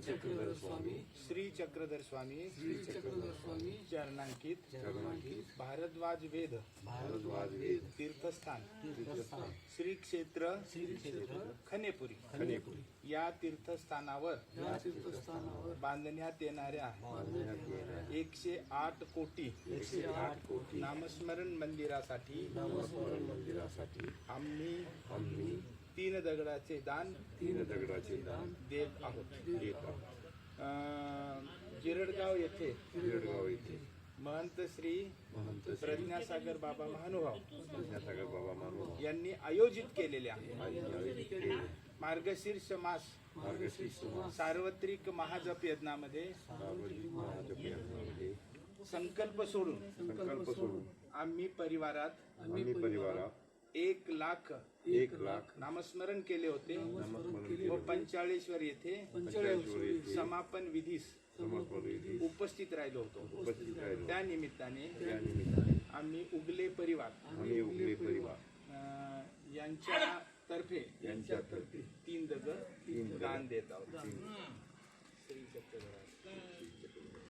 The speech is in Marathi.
चक्रधर स्वामी श्री चक्रधर स्वामी श्री चक्रधर स्वामी चरणांकित. चरणांकित. भारद्वाज वेद भारद्वाज वेद तीर्थस्थान. तीर्थस्थान. श्री क्षेत्र श्री क्षेत्र खनेपुरी. खनेपुरी. या तीर्थस्थानावर या तीर्थस्थानावर बांधण्यात येणाऱ्या एकशे आठ कोटी एकशे आठ कोटी नामस्मरण मंदिरासाठी नामस्मरण मंदिरासाठी आम्ही आम्ही तीन दगडाचे दान तीन दगडाचे दान देत आहोत. देत आहोत. अं, जिरडगाव येथे गिरडगाव येथे. महंत श्री महंत श्री प्रज्ञासागर बाबा महानुभाव प्रज्ञासागर बाबा मानव यांनी आयोजित केलेल्या आणि आयोजित केले मार्गशीर्ष मास मार्गशीर्ष सार्वत्रिक महाजप यज्ञामध्ये सार्वजनिक महाजप यात्रामध्ये संकल्प सोडून संकल्प सोडून आम्ही परिवारात आम्ही परिवारात एक लाख एक लाख. नामस्मरण केले होते. व पंचाळेश्वर येथे समापन विधीस उपस्थित राहिलो होतो. त्या निमित्ताने आम्ही उगले परिवार आम्ही उगले परिवार. यांच्या तर्फे यांच्यातर्फे. तीन दगड तीन दगड दान देत आहोत.